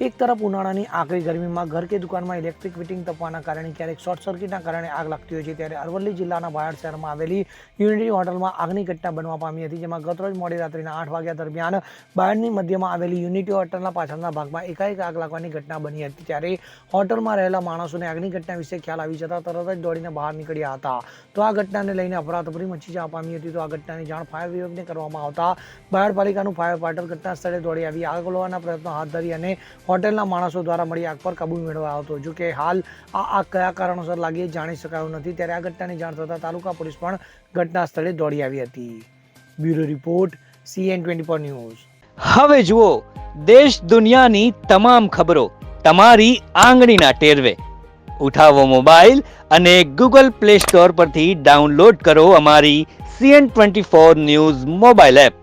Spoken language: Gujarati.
તરફ ઉનાળાની આકરી ગરમીમાં ઘર કે દુકાનમાં ઇલેક્ટ્રિક ફિટિંગ તપવાના કારણે ક્યારેક શોર્ટ સર્કિટના કારણે આગ લાગતી હોય છે, ત્યારે અરવલ્લી જિલ્લાના બાયડ શહેરમાં આવેલી યુનિટી હોટલમાં આગની ઘટના બનવા પામી હતી, જેમાં ગતરોજ મોડી રાત્રિના આઠ વાગ્યા દરમિયાન બાયડની મધ્યમાં આવેલી યુનિટી હોટલના પાછળના ભાગમાં એકાએક આગ લાગવાની ઘટના બની હતી, ત્યારે હોટલમાં રહેલા માણસોને આગની ઘટના વિશે ખ્યાલ આવી જતા તરત જ દોડીને બહાર નીકળ્યા હતા. તો આ ઘટનાને લઈને અફરાતફરી મચી જવા પામી હતી, તો આ ઘટનાની જાણ ફાયર વિભાગને કરવામાં આવતા બાયડ પાલિકાનું ફાયર પાટલ ઘટના સ્થળે દોડી આવી, આગ ઓલવવાના પ્રયત્નો હાથ ધરી અને હોટેલના માણસો દ્વારા મળી આગ પર કાબુ મેળવાયો હતો જો કે હાલ આ આગ કયા કારણોસર લાગી જાણી શકાયું નથી. ત્યારે આ ઘટનાની જાણ થતાં તાલુકા પોલીસ પણ ઘટના સ્થળે દોડી આવી હતી. Bureau report, CN twenty four news. હવે જુઓ, દેશ દુનિયાની તમામ ખબરો તમારી આંગળીના ટેરવે. ઉઠાવો મોબાઈલ અને ગૂગલ પ્લે સ્ટોર પરથી ડાઉનલોડ કરો અમારી CN twenty four news mobile app.